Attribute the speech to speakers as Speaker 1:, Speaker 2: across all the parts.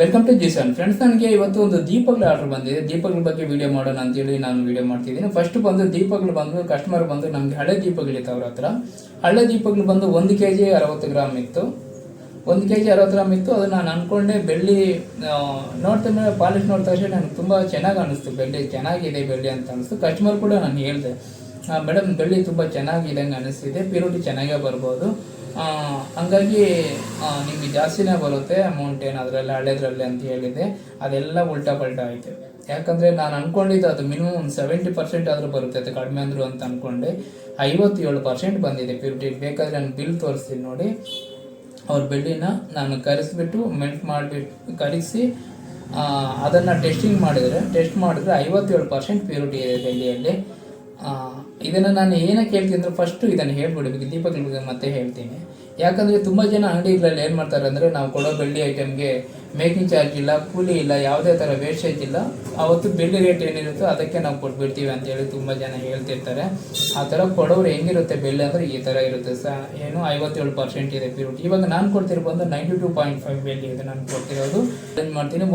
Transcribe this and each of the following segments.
Speaker 1: Welcome to ಜಿಸನ್ friends ನನಗೆ ಇವತ್ತು ಒಂದು ದೀಪಗಳ ಆರ್ಡರ್ ಬಂದಿದೆ. ದೀಪಗಳ ಬಗ್ಗೆ ವಿಡಿಯೋ ಮಾಡೋಣ ಅಂತೇಳಿ ನಾನು ವಿಡಿಯೋ ಮಾಡ್ತಿದ್ದೀನಿ. ಫಸ್ಟ್ ಬಂದು ದೀಪಗಳು ಬಂದು ಕಸ್ಟಮರ್ ಬಂದು ನಮಗೆ ಹಳೆ ದೀಪಗಳಿತ್ತು ಅವ್ರ ಹತ್ರ. ಹಳೆ ದೀಪಗಳು ಬಂದು ಒಂದು ಕೆ ಜಿ ಅರವತ್ತು ಗ್ರಾಮ್ ಇತ್ತು. ಒಂದು ಕೆ ಜಿ ಅರವತ್ತು ಗ್ರಾಮ್ ಇತ್ತು. ಅದು ನಾನು ಅಂದ್ಕೊಂಡೆ ಬೆಳ್ಳಿ ನೋಡ್ತಾ ಮೇಲೆ ಪಾಲಿಶ್ ನೋಡ್ತಾ ತಕ್ಷಣ ನನಗೆ ತುಂಬ ಚೆನ್ನಾಗಿ ಅನಿಸ್ತು. ಬೆಳ್ಳಿ ಚೆನ್ನಾಗಿದೆ ಬೆಳ್ಳಿ ಅಂತ ಅನಿಸ್ತು. ಕಸ್ಟಮರ್ ಕೂಡ ನಾನು ಹೇಳಿದೆ ಮೇಡಮ್ ಬೆಳ್ಳಿ ತುಂಬ ಚೆನ್ನಾಗಿದೆ ಹಂಗೆ ಅನಿಸ್ತಿದೆ. ಪ್ಯೂರಿಟಿ ಚೆನ್ನಾಗೇ ಬರ್ಬೋದು. ಹಂಗಾಗಿ ನಿಮಗೆ ಜಾಸ್ತಿನೇ ಬರುತ್ತೆ ಅಮೌಂಟ್ ಏನು ಅದರಲ್ಲಿ, ಹಳೆದ್ರಲ್ಲಿ ಅಂತ ಹೇಳಿದೆ ಅದೆಲ್ಲ ಉಲ್ಟಾ ಪಲ್ಟಾ ಆಯ್ತು. ಯಾಕಂದರೆ ನಾನು ಅಂದ್ಕೊಂಡಿದ್ದು ಅದು ಮಿನಿಮಮ್ ಸೆವೆಂಟಿ ಪರ್ಸೆಂಟ್ ಆದರೂ ಬರುತ್ತೆ, ಅದು ಕಡಿಮೆ ಅಂದರು ಅಂತ ಅನ್ಕೊಂಡೆ. ಐವತ್ತೇಳು ಪರ್ಸೆಂಟ್ ಬಂದಿದೆ ಫಿಫ್ಟಿ ಬೇಕಾದರೆ ನಾನು ಬಿಲ್ ತೋರಿಸ್ತೀನಿ ನೋಡಿ. ಅವ್ರ ಬೆಳ್ಳಿನ ನಾನು ಕರೆಸಿಬಿಟ್ಟು ಮೆಲ್ಟ್ ಮಾಡಿಬಿಟ್ಟು ಕರೆಸಿ ಅದನ್ನು ಟೆಸ್ಟಿಂಗ್ ಮಾಡಿದರೆ ಟೆಸ್ಟ್ ಮಾಡಿದ್ರೆ ಐವತ್ತೇಳು ಪರ್ಸೆಂಟ್ ಪ್ಯೂರಿಟಿ ಇದೆ ಬೆಳ್ಳಿಯಲ್ಲಿ ಇದನ್ನು ನಾನು ಏನಕ್ಕೆ ಹೇಳ್ತೀನಿ ಅಂದರೆ ಫಸ್ಟು ಇದನ್ನು ಹೇಳ್ಬಿಡ್ಬೇಕು ದೀಪಗಳ ಮತ್ತೆ ಹೇಳ್ತೀನಿ. ಯಾಕಂದರೆ ತುಂಬ ಜನ ಅಂಗಡಿಗಳಲ್ಲಿ ಏನು ಮಾಡ್ತಾರೆ ಅಂದರೆ ನಾವು ಕೊಡೋ ಬೆಳ್ಳಿ ಐಟಮ್ಗೆ ಮೇಕಿಂಗ್ ಚಾರ್ಜ್ ಇಲ್ಲ, ಕೂಲಿ ಇಲ್ಲ, ಯಾವುದೇ ಥರ ವೇಸ್ಟೇಜ್ ಇಲ್ಲ, ಅವತ್ತು ಬೆಳ್ಳಿ ರೇಟ್ ಏನಿರುತ್ತೋ ಅದಕ್ಕೆ ನಾವು ಕೊಟ್ಬಿಡ್ತೀವಿ ಅಂತೇಳಿ ತುಂಬ ಜನ ಹೇಳ್ತಿರ್ತಾರೆ. ಆ ಥರ ಕೊಡೋರು ಹೆಂಗಿರುತ್ತೆ ಬೆಳ್ಳಿ ಅಂದರೆ ಈ ಥರ ಇರುತ್ತೆ ಸ, ಏನು ಐವತ್ತೇಳು ಪರ್ಸೆಂಟ್ ಇದೆ ಪ್ಯೂರಿಟಿ ಇವಾಗ ನಾನು ಕೊಡ್ತಿರೋ ಬಂದು ನೈಂಟಿ ಟೂ ಪಾಯಿಂಟ್ ಫೈವ್ ಬೆಳ್ಳಿ ಇದೆ ನಾನು ಕೊಡ್ತಿರೋದು. ಚೇಂಜ್ ಮಾಡ್ತೀನಿ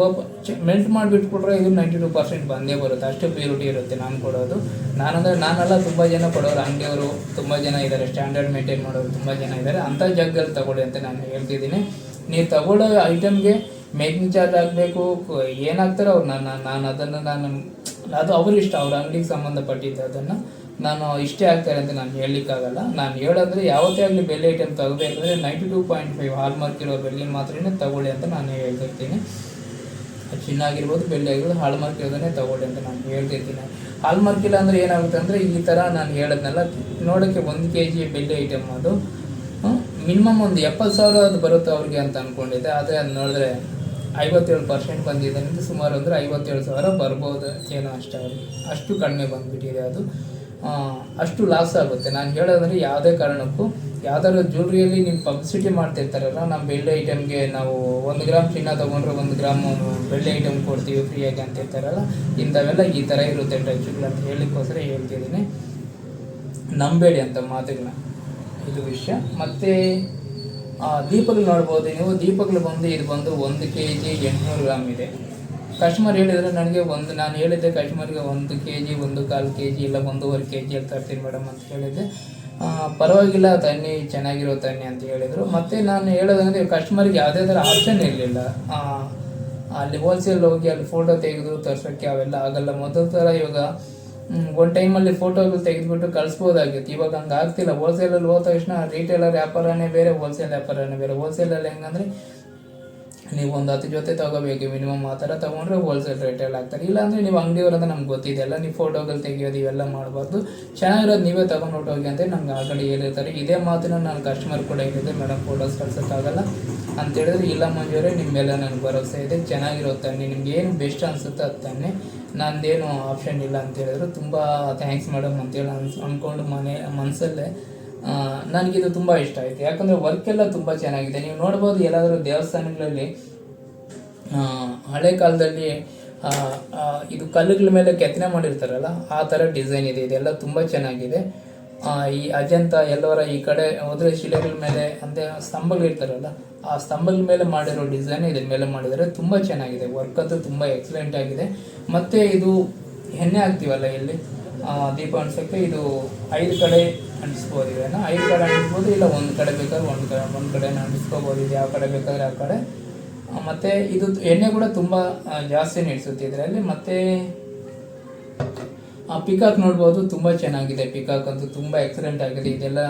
Speaker 1: ಮೆಲ್ಟ್ ಮಾಡಿಬಿಟ್ಟು ಇದು ನೈಂಟಿ ಟೂ ಪರ್ಸೆಂಟ್ ಬಂದೇ ಬರುತ್ತೆ. ಅಷ್ಟು ಪ್ಯೂರಿಟಿ ಇರುತ್ತೆ ನಾನು ಕೊಡೋದು. ನಾನಂದ್ರೆ ನಾನೆಲ್ಲ ತುಂಬ ಜನ ಕೊಡೋರು, ಅಂಗಡಿಯವರು ತುಂಬ ಜನ ಇದ್ದಾರೆ ಸ್ಟ್ಯಾಂಡರ್ಡ್ ಮೇಂಟೈನ್ ಮಾಡೋರು ತುಂಬ ಜನ ಇದ್ದಾರೆ. ಅಂಥ ಜಾಗದಲ್ಲಿ ತಗೊಳ್ಳಿ ಅಂತ ನಾನು ಹೇಳ್ತಿದ್ದೀನಿ. ನೀವು ತಗೊಳ್ಳೋ ಐಟಮ್ಗೆ ಮೇಕಿಂಗ್ ಚಾರ್ಜ್ ಆಗಬೇಕು, ಏನಾಗ್ತಾರೆ ಅವ್ರು ನಾನು ನಾನು ಅದನ್ನು ನಾನು ಅದು ಅವ್ರ ಇಷ್ಟ, ಅವ್ರ ಅಂಗಡಿಗೆ ಸಂಬಂಧಪಟ್ಟಿದ್ದು ಅದನ್ನು ನಾನು ಇಷ್ಟೇ ಆಗ್ತಾರೆ ಅಂತ ನಾನು ಹೇಳಲಿಕ್ಕಾಗಲ್ಲ. ನಾನು ಹೇಳೋದ್ರೆ ಯಾವತ್ತೇ ಆಗಲಿ ಬೆಲೆ item ತಗೋಬೇಕಂದ್ರೆ ninety two point five hallmark ಇರೋ ಬೆಳ್ಳಿ ಮಾತ್ರನೇ ತಗೊಳ್ಳಿ ಅಂತ ನಾನು ಹೇಳ್ತಿರ್ತೀನಿ. ಚಿನ್ನ ಆಗಿರ್ಬೋದು, ಬೆಳ್ಳಿ ಆಗಿರ್ಬೋದು ಹಾಲ್ ಮಾರ್ಕ್ ಇರೋದನ್ನೇ ತಗೊಳ್ಳಿ ಅಂತ ನಾನು ಹೇಳ್ತಿರ್ತೀನಿ. ಹಾಲ್ ಮಾರ್ಕ್ ಇಲ್ಲ ಅಂದರೆ ಏನಾಗುತ್ತೆ ಅಂದರೆ ಈ ಥರ ನಾನು ಹೇಳೋದ್ನೆಲ್ಲ ನೋಡೋಕ್ಕೆ ಒಂದು ಕೆ ಜಿ ಬೆಳ್ಳಿ ಐಟಮ್ ಅದು. ಮಿನಿಮಮ್ ಒಂದು ಎಪ್ಪತ್ತು ಸಾವಿರ ಅದು ಬರುತ್ತೆ ಅವ್ರಿಗೆ ಅಂತ ಅಂದ್ಕೊಂಡಿದ್ದೆ ಆದರೆ ಅದು ನೋಡಿದ್ರೆ ಐವತ್ತೇಳು ಪರ್ಸೆಂಟ್ ಬಂದಿದೆ ಅಂದರೆ ಸುಮಾರು ಅಂದರೆ ಐವತ್ತೇಳು ಸಾವಿರ ಬರ್ಬೋದು. ಏನೋ ಅಷ್ಟೇ ಅವ್ರಿಗೆ ಅಷ್ಟು ಕಡಿಮೆ ಬಂದುಬಿಟ್ಟಿದೆ ಅದು. ಅಷ್ಟು ಲಾಸ್ ಆಗುತ್ತೆ. ನಾನು ಹೇಳೋದಂದ್ರೆ ಯಾವುದೇ ಕಾರಣಕ್ಕೂ ಯಾವ್ದಾದ್ರು ಜ್ಯುವೆಲ್ರಿಯಲ್ಲಿ ನೀವು ಪಬ್ಲಿಸಿಟಿ ಮಾಡ್ತಿರ್ತಾರಲ್ಲ ನಮ್ಮ ಬೆಳ್ಳಿ ಐಟಮ್ಗೆ ನಾವು ಒಂದು ಗ್ರಾಮ್ ಚಿನ್ನ ತೊಗೊಂಡ್ರೆ ಒಂದು ಗ್ರಾಮ್ ಬೆಳ್ಳಿ ಐಟಮ್ ಕೊಡ್ತೀವಿ ಫ್ರೀಯಾಗಿ ಅಂತ ಇರ್ತಾರಲ್ಲ ಇಂಥವೆಲ್ಲ ಈ ಥರ ಇರುತ್ತೆ ಟಚ್ಗಳು ಅಂತ ಹೇಳಲಿಕ್ಕೋಸ್ಕರ ಹೇಳ್ತಿದ್ದೀನಿ. ನಂಬೇಡಿ ಅಂತ ಮಾತುಗಳನ್ನ. ಇದು ವಿಷಯ. ಮತ್ತು ದೀಪಗಳು ನೋಡ್ಬೋದು. ನೀವು ದೀಪಗಳು ಬಂದು, ಇದು ಬಂದು ಒಂದು ಕೆ ಜಿ ಎಂಟುನೂರು ಗ್ರಾಮ್ ಇದೆ. ಕಸ್ಟಮರ್ ಹೇಳಿದರೆ ನನಗೆ ಒಂದು, ನಾನು ಹೇಳಿದ್ದೆ ಕಸ್ಟಮರ್ಗೆ ಒಂದು ಕೆ ಜಿ ಒಂದು ಕಾಲು ಕೆ ಜಿ ಇಲ್ಲ ಒಂದೂವರೆ ಕೆ ಜಿ ತರ್ತೀನಿ ಮೇಡಮ್ ಅಂತ ಹೇಳಿದ್ದೆ. ಪರವಾಗಿಲ್ಲ ತನ್ನಿ ಚೆನ್ನಾಗಿರೋ ತನ್ನಿ ಅಂತ ಹೇಳಿದರು. ಮತ್ತು ನಾನು ಹೇಳೋದಂದರೆ ಕಸ್ಟಮರ್ಗೆ ಯಾವುದೇ ಥರ ಆಪ್ಷನ್ ಇರಲಿಲ್ಲ. ಅಲ್ಲಿ ಹೋಲ್ಸೇಲ್ ಹೋಗಿ ಅಲ್ಲಿ ಫೋಟೋ ತೆಗೆದು ತರ್ಸೋಕ್ಕೆ ಅವೆಲ್ಲ ಆಗಲ್ಲ. ಮೊದಲ ಥರ ಇವಾಗ ಒಂದು ಟೈಮಲ್ಲಿ ಫೋಟೋಗಳು ತೆಗೆದುಬಿಟ್ಟು ಕಳಿಸ್ಬೋದಾಗಿತ್ತು. ಇವಾಗ ಹಂಗೆ ಆಗ್ತಿಲ್ಲ. ಹೋಲ್ಸೇಲಲ್ಲಿ ಹೋದ ತಕ್ಷಣ ರಿಟೇಲರ್ ವ್ಯಾಪಾರನೇ ಬೇರೆ ಹೋಲ್ಸೇಲ್ ವ್ಯಾಪಾರನೇ ಬೇರೆ. ಹೋಲ್ಸೇಲಲ್ಲಿ ಹೆಂಗಂದ್ರೆ ನೀವು ಒಂದು ಹತ್ತು ಜೊತೆ ತಗೋಬೇಕು ಮಿನಿಮಮ್ ಆ ಥರ ತೊಗೊಂಡ್ರೆ ಹೋಲ್ಸೇಲ್ ರೇಟಲ್ಲಿ ಆಗ್ತಾರೆ ಇಲ್ಲಾಂದರೆ ನೀವು ಅಂಗಡಿಯವರಂತ ನಮ್ಗೆ ಗೊತ್ತಿದೆ ಅಲ್ಲ ನೀವು ಫೋಟೋಗಳು ತೆಗಿಯೋದು ಇವೆಲ್ಲ ಮಾಡಬಾರ್ದು. ಚೆನ್ನಾಗಿರೋದು ನೀವೇ ತಗೊಂಡು ಹೊಟ್ಟೋಗಿ ಅಂತ ನಮ್ಗೆ ಆಲ್ರೆಡಿ ಹೇಳಿರ್ತಾರೆ. ಇದೇ ಮಾತಿನ ನಾನು ಕಸ್ಟಮರ್ ಕೂಡ ಹೇಳಿದ್ದೆ ಮೇಡಮ್ ಫೋಟೋಸ್ ಕಳ್ಸೋಕ್ಕಾಗಲ್ಲ ಅಂತ ಹೇಳಿದ್ರೆ. ಇಲ್ಲ ಮಂಜೂರೇ ನಿಮ್ಮ ಮೇಲೆ ನನಗೆ ಭರವಸೆ ಇದೆ. ಚೆನ್ನಾಗಿರೋ ತನ್ನಿ. ನಿಮ್ಗೆ ಏನು ಬೆಸ್ಟ್ ಅನಿಸುತ್ತೆ ಅದು ತನ್ನಿ. ನಂದೇನು ಆಪ್ಷನ್ ಇಲ್ಲ ಅಂತ ಹೇಳಿದ್ರು. ತುಂಬ ಥ್ಯಾಂಕ್ಸ್ ಮೇಡಮ್ ಅಂತೇಳಿ ಅನ್ಸ್ ಅಂದ್ಕೊಂಡು ಮನೆ ಮನಸ್ಸಲ್ಲೇ ನನಗಿದು ತುಂಬ ಇಷ್ಟ ಆಯಿತು. ಯಾಕಂದರೆ ವರ್ಕ್ ಎಲ್ಲ ತುಂಬ ಚೆನ್ನಾಗಿದೆ. ನೀವು ನೋಡ್ಬೋದು ಎಲ್ಲಾದರೂ ದೇವಸ್ಥಾನಗಳಲ್ಲಿ ಹಳೆ ಕಾಲದಲ್ಲಿ ಇದು ಕಲ್ಲುಗಳ ಮೇಲೆ ಕೆತ್ತನೆ ಮಾಡಿರ್ತಾರಲ್ಲ, ಆ ಥರ ಡಿಸೈನ್ ಇದೆ. ಇದೆಲ್ಲ ತುಂಬ ಚೆನ್ನಾಗಿದೆ. ಈ ಅಜಂತ, ಎಲ್ಲವರ ಈ ಕಡೆ ಹೋದರೆ ಶಿಲೆಗಳ ಮೇಲೆ, ಅಂದರೆ ಸ್ತಂಭಗಳು ಇರ್ತಾರಲ್ಲ, ಆ ಸ್ತಂಭಗಳ ಮೇಲೆ ಮಾಡಿರೋ ಡಿಸೈನ್ ಇದ್ರ ಮೇಲೆ ಮಾಡಿದರೆ ತುಂಬ ಚೆನ್ನಾಗಿದೆ. ವರ್ಕ್ ಅಂತೂ ತುಂಬ ಎಕ್ಸಲೆಂಟ್ ಆಗಿದೆ. ಮತ್ತು ಇದು ಎಣ್ಣೆ ಹಾಕ್ತೀವಲ್ಲ ಇಲ್ಲಿ? ದೀಪ ಅನ್ಸೋಕ್ಕೆ ಇದು ಐದು ಕಡೆ ಅಂಟಿಸ್ಬೋದು ಇದನ್ನು. ಐದು ಕಡೆ ಅಂಟಿಸ್ಬೋದು, ಇಲ್ಲ ಒಂದು ಕಡೆ ಬೇಕಾದ್ರೆ ಒಂದು ಕಡೆ ಒಂದು ಕಡೆ ಅಂಟಿಸ್ಕೋಬೋದು, ಇದು ಯಾವ ಕಡೆ ಬೇಕಾದ್ರೆ ಆ ಕಡೆ. ಮತ್ತು ಇದು ಎಣ್ಣೆ ಕೂಡ ತುಂಬ ಜಾಸ್ತಿ ನಡೆಸುತ್ತೆ ಇದರಲ್ಲಿ. ಮತ್ತೆ ಪಿಕಾಕ್ ನೋಡ್ಬೋದು, ತುಂಬ ಚೆನ್ನಾಗಿದೆ. ಪಿಕಾಕ್ ಅಂತೂ ತುಂಬ ಎಕ್ಸಲೆಂಟ್ ಆಗಿದೆ. ಇದೆಲ್ಲ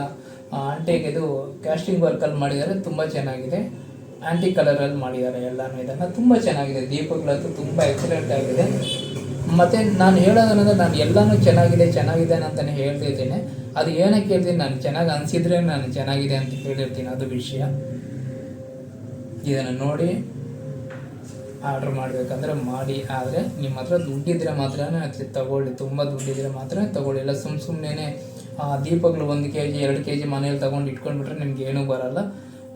Speaker 1: ಆಂಟಿಗೆ ಇದು ಕ್ಯಾಸ್ಟಿಂಗ್ ವರ್ಕಲ್ಲಿ ಮಾಡಿದ್ದಾರೆ, ತುಂಬ ಚೆನ್ನಾಗಿದೆ. ಆಂಟಿ ಕಲರಲ್ಲಿ ಮಾಡಿದ್ದಾರೆ ಎಲ್ಲನೂ ಇದನ್ನು. ತುಂಬ ಚೆನ್ನಾಗಿದೆ. ದೀಪಗಳಂತೂ ತುಂಬ ಎಕ್ಸಲೆಂಟ್ ಆಗಿದೆ. ಮತ್ತು ನಾನು ಹೇಳೋದಂದ್ರೆ ನಾನು ಎಲ್ಲನೂ ಚೆನ್ನಾಗಿದೆ ಚೆನ್ನಾಗಿದೆ ಅಂತಲೇ ಹೇಳ್ತಿದ್ದೀನಿ ಅದು ಏನಕ್ಕೆ ಹೇಳ್ತೀನಿ ನಾನು ಚೆನ್ನಾಗಿ ಅನಿಸಿದ್ರೆ ನಾನು ಚೆನ್ನಾಗಿದೆ ಅಂತ ಹೇಳಿರ್ತೀನಿ, ಅದು ವಿಷಯ. ಇದನ್ನು ನೋಡಿ ಆರ್ಡ್ರ್ ಮಾಡಬೇಕಂದ್ರೆ ಮಾಡಿ. ಆದರೆ ನಿಮ್ಮ ಹತ್ರ ದುಡ್ಡಿದ್ರೆ ಮಾತ್ರ ತಗೊಳ್ಳಿ. ತುಂಬ ದುಡ್ಡಿದ್ರೆ ಮಾತ್ರ ತಗೊಳ್ಳಿ. ಇಲ್ಲ ಸುಮ್ಮ ಸುಮ್ಮನೆ ದೀಪಗಳು ಒಂದು ಕೆ ಜಿ ಎರಡು ಕೆ ಜಿ ಮನೇಲಿ ತೊಗೊಂಡು ಇಟ್ಕೊಂಡ್ಬಿಟ್ರೆ ನಿಮ್ಗೆ ಏನೂ ಬರಲ್ಲ.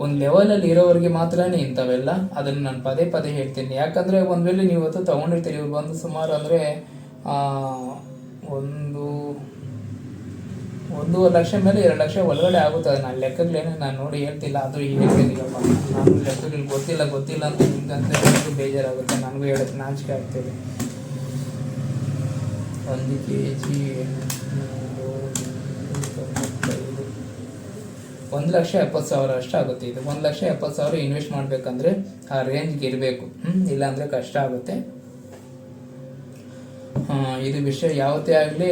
Speaker 1: ಒಂದು ಲೆವೆಲಲ್ಲಿ ಇರೋರಿಗೆ ಮಾತ್ರನೇ ಇಂಥವೆಲ್ಲ. ಅದನ್ನು ನಾನು ಪದೇ ಪದೇ ಹೇಳ್ತೀನಿ. ಯಾಕಂದರೆ ಒಂದು ವೇಳೆ ನೀವು ಇವತ್ತು ತೊಗೊಂಡಿರ್ತೀರಿ ಇವ್ರು ಬಂದು ಸುಮಾರು ಅಂದರೆ ಒಂದು, ಒಂದೂವರೆ ಲಕ್ಷ ಮೇಲೆ ಎರಡು ಲಕ್ಷ ಒಳಗಡೆ ಆಗುತ್ತೆ. ಅದು ನಾನು ಲೆಕ್ಕಗಳೇನು ನಾನು ನೋಡಿ ಹೇಳ್ತಿಲ್ಲ. ಅದು ಹೇಳ್ತಿದ್ದೀಗಪ್ಪ ನಾನು ಲೆಕ್ಕಗಳು ಗೊತ್ತಿಲ್ಲ ಗೊತ್ತಿಲ್ಲ ಅಂತ ನಿಮ್ಗಂತ ನನಗೂ ಬೇಜಾರಾಗುತ್ತೆ. ನನಗೂ ಹೇಳಕ್ಕೆ ನಾಚಿಕೆ ಆಗ್ತದೆ. ಒಂದು ಕೆ ಜಿ ಒಂದು ಲಕ್ಷ ಎಪ್ಪತ್ತು ಸಾವಿರ ಅಷ್ಟು ಆಗುತ್ತೆ. ಇದು ಒಂದು ಲಕ್ಷ ಎಪ್ಪತ್ತು ಸಾವಿರ ಇನ್ವೆಸ್ಟ್ ಮಾಡಬೇಕಂದ್ರೆ ಆ ರೇಂಜ್ಗೆ ಇರಬೇಕು. ಇಲ್ಲಾಂದರೆ ಕಷ್ಟ ಆಗುತ್ತೆ. ಇದು ವಿಷಯ ಯಾವತ್ತೇ ಆಗಲಿ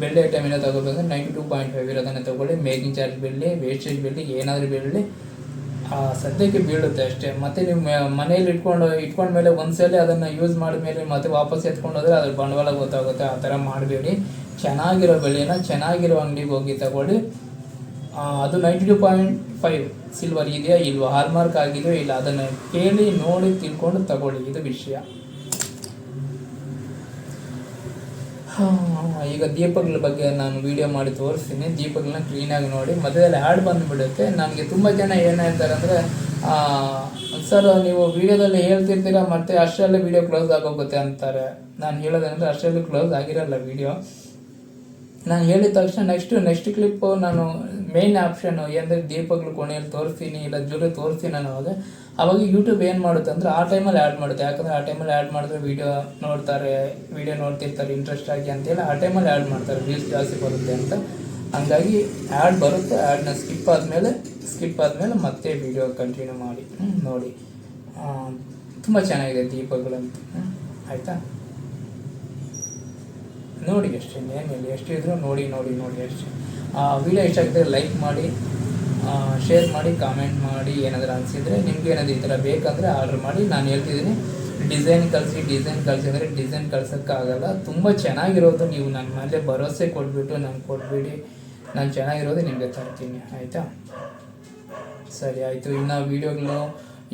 Speaker 1: ಬೆಳ್ಳಿ ಐಟಮಿನ ತಗೋಬೇಕಂದ್ರೆ ನೈಂಟಿ ಟೂ ಪಾಯಿಂಟ್ ಫೈವ್ ಇರೋದನ್ನ ತಗೊಳ್ಳಿ. ಮೇಕಿಂಗ್ ಚಾರ್ಜ್ ಬೀಳಲಿ ವೇಸ್ಟೇಜ್ ಬೀಳಲಿ ಏನಾದರೂ ಆ, ಸದ್ಯಕ್ಕೆ ಬೀಳುತ್ತೆ ಅಷ್ಟೇ. ಮತ್ತೆ ನೀವು ಮನೇಲಿ ಇಟ್ಕೊಂಡು ಮೇಲೆ ಒಂದ್ಸಲ ಅದನ್ನು ಯೂಸ್ ಮಾಡಿದ ಮೇಲೆ ಮತ್ತೆ ವಾಪಸ್ ಎತ್ಕೊಂಡು ಹೋದ್ರೆ ಅದ್ರ ಬಂಡವಾಳ ಗೊತ್ತಾಗುತ್ತೆ. ಆ ಥರ ಮಾಡಬೇಡಿ. ಚೆನ್ನಾಗಿರೋ ಬೆಳೆಯನ್ನ ಚೆನ್ನಾಗಿರೋ ಅಂಗಡಿಗೆ ಹೋಗಿ ತಗೊಳ್ಳಿ. ಅದು ninety two point five silver ಇದೆಯಾ ಇಲ್ವಾ? ಹಾಲ್ಮಾರ್ಕ್ ಆಗಿದೆಯೋ ಇಲ್ಲ? ಅದನ್ನು ಕೇಳಿ ನೋಡಿ ತಿಳ್ಕೊಂಡು ತಗೊಳ್ಳಿ. ಇದು ವಿಷಯ. ಈಗ ದೀಪಗಳ ಬಗ್ಗೆ ನಾನು ವಿಡಿಯೋ ಮಾಡಿ ತೋರಿಸ್ತೀನಿ. ದೀಪಗಳನ್ನ ಕ್ಲೀನಾಗಿ ನೋಡಿ. ಮಧ್ಯದಲ್ಲಿ ಆ್ಯಡ್ ಬಂದುಬಿಡುತ್ತೆ. ನನಗೆ ತುಂಬ ಜನ ಏನು ಹೇಳ್ತಾರೆ ಅಂದರೆ ಸರ್, ನೀವು ವಿಡಿಯೋದಲ್ಲಿ ಹೇಳ್ತಿರ್ತೀರ, ಮತ್ತೆ ಅಷ್ಟರಲ್ಲೇ ವಿಡಿಯೋ ಕ್ಲೋಸ್ ಆಗೋಗುತ್ತೆ ಅಂತಾರೆ. ನಾನು ಹೇಳೋದಂದ್ರೆ ಅಷ್ಟರಲ್ಲಿ ಕ್ಲೋಸ್ ಆಗಿರಲ್ಲ ವಿಡಿಯೋ ನಾನು ಹೇಳಿದ ತಕ್ಷಣ ನೆಕ್ಸ್ಟ್ ನೆಕ್ಸ್ಟ್ ಕ್ಲಿಪ್ಪು ನಾನು ಮೇನ್ ಆಪ್ಷನ್ ಏನಂದ್ರೆ ದೀಪಗಳು ಕೊನೆಯಲ್ಲಿ ತೋರಿಸ್ತೀನಿ, ಇಲ್ಲ ಜುರಿ ತೋರಿಸ್ತೀನಿ ನಾನು ಅವಾಗ. ಯೂಟ್ಯೂಬ್ ಏನು ಮಾಡುತ್ತೆ ಅಂದರೆ ಆ ಟೈಮಲ್ಲಿ ಆ್ಯಡ್ ಮಾಡುತ್ತೆ. ಯಾಕಂದರೆ ಆ ಟೈಮಲ್ಲಿ ಆ್ಯಡ್ ಮಾಡಿದ್ರೆ ವೀಡಿಯೋ ನೋಡ್ತಾರೆ ವಿಡಿಯೋ ನೋಡ್ತಿರ್ತಾರೆ ಇಂಟ್ರೆಸ್ಟ್ ಆಗಿ ಅಂತೇಳಿ ಆ ಟೈಮಲ್ಲಿ ಆ್ಯಡ್ ಮಾಡ್ತಾರೆ ವ್ಯೂಸ್ ಜಾಸ್ತಿ ಬರುತ್ತೆ ಅಂತ. ಹಂಗಾಗಿ ಆ್ಯಡ್ ಬರುತ್ತೆ ಆ್ಯಡ್ನ ಸ್ಕಿಪ್ ಆದಮೇಲೆ ಸ್ಕಿಪ್ ಆದಮೇಲೆ ಮತ್ತೆ ವಿಡಿಯೋ ಕಂಟಿನ್ಯೂ ಮಾಡಿ ನೋಡಿ. ತುಂಬ ಚೆನ್ನಾಗಿದೆ ದೀಪಗಳಂತ ಆಯಿತಾ? ನೋಡಿ ಅಷ್ಟೇ ಏನಿಲ್ಲ ಎಷ್ಟು ಇದ್ರು ನೋಡಿ ನೋಡಿ ನೋಡಿ ಅಷ್ಟೇ. ವಿಡಿಯೋ ಇಷ್ಟ ಆಗಿದ್ರೆ ಲೈಕ್ ಮಾಡಿ ಶೇರ್ ಮಾಡಿ ಕಾಮೆಂಟ್ ಮಾಡಿ, ಏನಾದರೂ ಅನಿಸಿದ್ರೆ ನಿಮ್ಗೆ ಏನಾದರೂ ಈ ಥರ ಬೇಕಂದರೆ ಆರ್ಡ್ರ್ ಮಾಡಿ. ನಾನು ಹೇಳ್ತಿದ್ದೀನಿ ಡಿಸೈನ್ ಕಳಿಸಿ ಡಿಸೈನ್ ಕಳಿಸಿ ಅಂದರೆ ಡಿಸೈನ್ ಕಳ್ಸೋಕ್ಕಾಗಲ್ಲ ತುಂಬ ಚೆನ್ನಾಗಿರೋದು ನೀವು ನನ್ನ ಮೇಲೆ ಭರವಸೆ ಕೊಟ್ಬಿಟ್ಟು ನಂಗೆ ಕೊಟ್ಬಿಡಿ. ನಾನು ಚೆನ್ನಾಗಿರೋದು ನಿಮಗೆ ತರ್ತೀನಿ, ಆಯಿತಾ? ಸರಿ, ಆಯಿತು. ಇನ್ನು ವೀಡಿಯೋಗಳು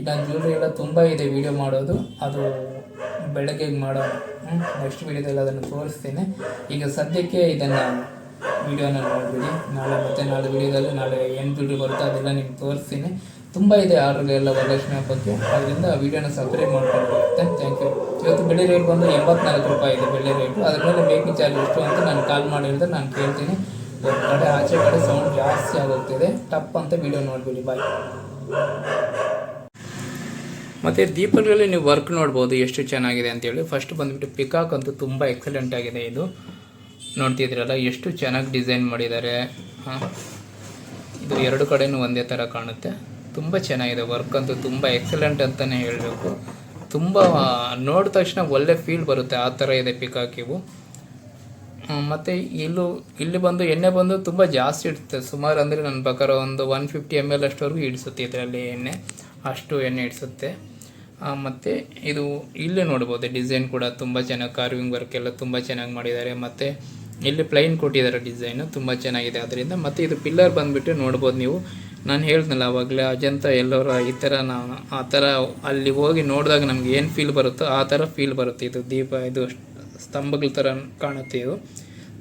Speaker 1: ಇನ್ನು ಜ್ಯುವೆಲ್ರಿ ಎಲ್ಲ ತುಂಬ ಇದೆ ವಿಡಿಯೋ ಮಾಡೋದು. ಅದು ಬೆಳಗ್ಗೆ ಮಾಡೋ ನೆಕ್ಸ್ಟ್ ವೀಡಿಯೋದಲ್ಲಿ ಅದನ್ನು ತೋರಿಸ್ತೀನಿ. ಈಗ ಸದ್ಯಕ್ಕೆ ಇದನ್ನು ವಿಡಿಯೋನ ನೋಡಿಬಿಡಿ. ನಾಳೆ ಮತ್ತೆ ನಾಳೆ ವಿಡಿಯೋದಲ್ಲಿ ನಾಳೆ ಏನು ದುಡ್ಡು ಬರುತ್ತೋ ಅದೆಲ್ಲ ನಿಮ್ಗೆ ತೋರಿಸ್ತೀನಿ. ತುಂಬ ಇದೆ ಆರ್ಡ್ರ್ಗಳೆಲ್ಲ ವರಲಕ್ಷ್ಮಿ ಹಬ್ಬಕ್ಕೆ. ಅದರಿಂದ ವೀಡಿಯೋನ ಸಬ್ಸ್ಕ್ರೈಬ್ ಮಾಡ್ಕೊಂಡು ಬರುತ್ತೆ ಥ್ಯಾಂಕ್ ಯು ಇವತ್ತು ಬೆಳ್ಳಿ ರೇಟ್ ಬಂದು ಎಂಬತ್ನಾಲ್ಕು ರೂಪಾಯಿ ಇದೆ ಬೆಳ್ಳಿ ರೇಟು ಅದ್ರ ಮೇಲೆ ಮೇಕಿಂಗ್ ಚಾರ್ಜ್ ಎಷ್ಟು ಅಂತ ನಾನು ಕಾಲ್ ಮಾಡಿ ಹೇಳಿದ್ರೆ ನಾನು ಕೇಳ್ತೀನಿ. ಕಡೆ ಆಚೆ ಕಡೆ ಸೌಂಡ್ ಜಾಸ್ತಿ ಆಗೋಗ್ತಿದೆ ಟಪ್ ಅಂತ ವಿಡಿಯೋ ನೋಡಿಬಿಡಿ. ಬಾಯ್ ಮತ್ತು ದೀಪಗಳಲ್ಲಿ ನೀವು ವರ್ಕ್ ನೋಡ್ಬೋದು ಎಷ್ಟು ಚೆನ್ನಾಗಿದೆ ಅಂತೇಳಿ ಫಸ್ಟ್ ಬಂದುಬಿಟ್ಟು ಪಿಕಾಕ್ ಅಂತೂ ತುಂಬ ಎಕ್ಸಲೆಂಟ್ ಆಗಿದೆ ಇದು. ನೋಡ್ತಿದ್ದೀರಲ್ಲ ಎಷ್ಟು ಚೆನ್ನಾಗಿ ಡಿಸೈನ್ ಮಾಡಿದ್ದಾರೆ. ಹಾಂ? ಇದು ಎರಡು ಕಡೆಯೂ ಒಂದೇ ಥರ ಕಾಣುತ್ತೆ. ತುಂಬ ಚೆನ್ನಾಗಿದೆ ವರ್ಕ್ ಅಂತೂ ತುಂಬ ಎಕ್ಸಲೆಂಟ್ ಅಂತಲೇ ಹೇಳಬೇಕು. ತುಂಬ ನೋಡಿದ ತಕ್ಷಣ ಒಳ್ಳೆ ಫೀಲ್ ಬರುತ್ತೆ ಆ ಥರ ಇದೆ ಪಿಕಾಕ್ ಇವು. ಹ್ಮ್, ಮತ್ತೆ ಇಲ್ಲೂ ಇಲ್ಲಿ ಬಂದು ಎಣ್ಣೆ ಬಂದು ತುಂಬ ಜಾಸ್ತಿ ಇಡುತ್ತೆ. ಸುಮಾರು ಅಂದರೆ ನನ್ನ ಪ್ರಕಾರ ಒಂದು ಒನ್ ಫಿಫ್ಟಿ ಎಂ ಎಲ್ ಅಷ್ಟವರೆಗೂ ಇಡಿಸುತ್ತೆ ಇದರಲ್ಲಿ ಎಣ್ಣೆ. ಅಷ್ಟು ಎಣ್ಣೆ ಇಡಿಸುತ್ತೆ. ಮತ್ತೆ ಇದು ಇಲ್ಲೇ ನೋಡ್ಬೋದು ಡಿಸೈನ್ ಕೂಡ ತುಂಬ ಚೆನ್ನಾಗಿ ಕಾರ್ವಿಂಗ್ ವರ್ಕ್ ಎಲ್ಲ ತುಂಬ ಚೆನ್ನಾಗಿ ಮಾಡಿದ್ದಾರೆ, ಮತ್ತು ಇಲ್ಲಿ ಪ್ಲೈನ್ ಕೊಟ್ಟಿದ್ದಾರೆ ಡಿಸೈನು ತುಂಬ ಚೆನ್ನಾಗಿದೆ ಅದರಿಂದ ಮತ್ತು ಇದು ಪಿಲ್ಲರ್ ಬಂದುಬಿಟ್ಟು ನೋಡ್ಬೋದು ನೀವು. ನಾನು ಹೇಳ್ದನಲ್ಲ ಆವಾಗಲೇ ಅಜಂತ ಎಲ್ಲರ ಈ ಥರ ನಾನು ಆ ಥರ ಅಲ್ಲಿ ಹೋಗಿ ನೋಡಿದಾಗ ನಮ್ಗೆ ಏನು ಫೀಲ್ ಬರುತ್ತೋ ಆ ಥರ ಫೀಲ್ ಬರುತ್ತೆ. ಇದು ದೀಪ, ಇದು ಸ್ತಂಭಗಳ ಥರ ಕಾಣುತ್ತೆ ಇದು.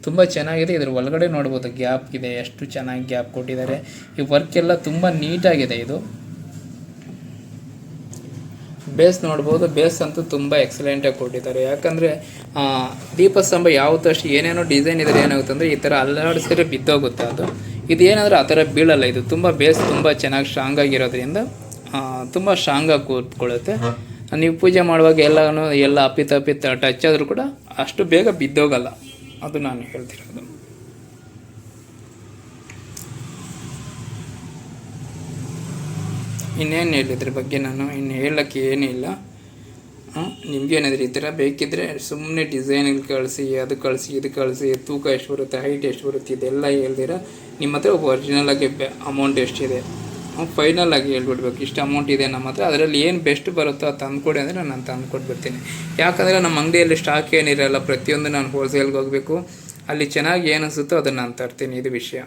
Speaker 1: ತುಂಬ ಚೆನ್ನಾಗಿದೆ. ಇದ್ರ ಒಳಗಡೆ ನೋಡ್ಬೋದು ಗ್ಯಾಪ್ ಇದೆ, ಎಷ್ಟು ಚೆನ್ನಾಗಿ ಗ್ಯಾಪ್ ಕೊಟ್ಟಿದ್ದಾರೆ. ಈ ವರ್ಕ್ ಎಲ್ಲ ತುಂಬ ನೀಟಾಗಿದೆ ಇದು. ಬೇಸ್ ನೋಡ್ಬೋದು, ಬೇಸ್ ಅಂತೂ ತುಂಬ ಎಕ್ಸಲೆಂಟಾಗಿ ಕೊಟ್ಟಿದ್ದಾರೆ. ಯಾಕಂದರೆ ದೀಪಸ್ತಂಭ ಯಾವತ್ತೂ ಅಷ್ಟು ಏನೇನೋ ಡಿಸೈನ್ ಇದ್ರೆ ಏನಾಗುತ್ತೆ ಅಂದರೆ ಈ ಥರ ಅಲ್ಲಾಡಿಸಿದ್ರೆ ಬಿದ್ದೋಗುತ್ತೆ ಅದು. ಇದು ಏನಾದರೂ ಆ ಥರ ಬೀಳಲ್ಲ, ಇದು ತುಂಬ ಬೇಸ್ ತುಂಬ ಚೆನ್ನಾಗಿ ಸ್ಟ್ರಾಂಗ್ ಆಗಿರೋದ್ರಿಂದ ತುಂಬ ಸ್ಟ್ರಾಂಗಾಗಿ ಕೂತ್ಕೊಳ್ಳುತ್ತೆ. ನೀವು ಪೂಜೆ ಮಾಡುವಾಗ ಎಲ್ಲನೂ, ಎಲ್ಲ ಅಪ್ಪಿತಪ್ಪಿತ ಟಚ್ ಆದರೂ ಕೂಡ ಅಷ್ಟು ಬೇಗ ಬಿದ್ದೋಗಲ್ಲ. ಅದು ನಾನು ಹೇಳ್ತಿರೋದು. ಇನ್ನೇನು ಹೇಳಿ ಇದ್ರ ಬಗ್ಗೆ ನಾನು ಇನ್ನು ಹೇಳೋಕ್ಕೆ ಏನೂ ಇಲ್ಲ. ಏನಾದರೂ ಈ ಥರ ಬೇಕಿದ್ದರೆ ಸುಮ್ಮನೆ ಡಿಸೈನಲ್ಲಿ ಕಳಿಸಿ, ಅದು ಕಳಿಸಿ, ಇದು ಕಳಿಸಿ, ತೂಕ ಎಷ್ಟು ಬರುತ್ತೆ ಹೈಟ್ ಎಷ್ಟು ಬರುತ್ತೆ, ಇದೆಲ್ಲ ಹೇಳ್ದಿರ ನಿಮ್ಮ ಹತ್ರ ಒರಿಜಿನಲ್ ಆಗಿ ಅಮೌಂಟ್ ಎಷ್ಟಿದೆ. ಫೈನಲ್ ಆಗಿ ಹೇಳ್ಬಿಡ್ಬೇಕು. ಇಷ್ಟು ಅಮೌಂಟ್ ಇದೆ ನಮ್ಮ ಹತ್ರ. ಅದರಲ್ಲಿ ಏನು ಬೆಸ್ಟ್ ಬರುತ್ತೋ ಅದು ತಂದುಕೊಡಿ ಅಂದರೆ ನಾನು ತಂದು ಕೊಟ್ಬಿಡ್ತೀನಿ ಯಾಕಂದರೆ ನಮ್ಮ ಅಂಗಡಿಯಲ್ಲಿ ಸ್ಟಾಕ್ ಏನಿರಲ್ಲ, ಪ್ರತಿಯೊಂದು ನಾನು ಹೋಲ್ಸೇಲ್ಗೆ ಹೋಗಬೇಕು. ಅಲ್ಲಿ ಚೆನ್ನಾಗಿ ಏನು ಅನಿಸುತ್ತೋ ಅದನ್ನು ನಾನು ತರ್ತೀನಿ. ಇದು ವಿಷಯ.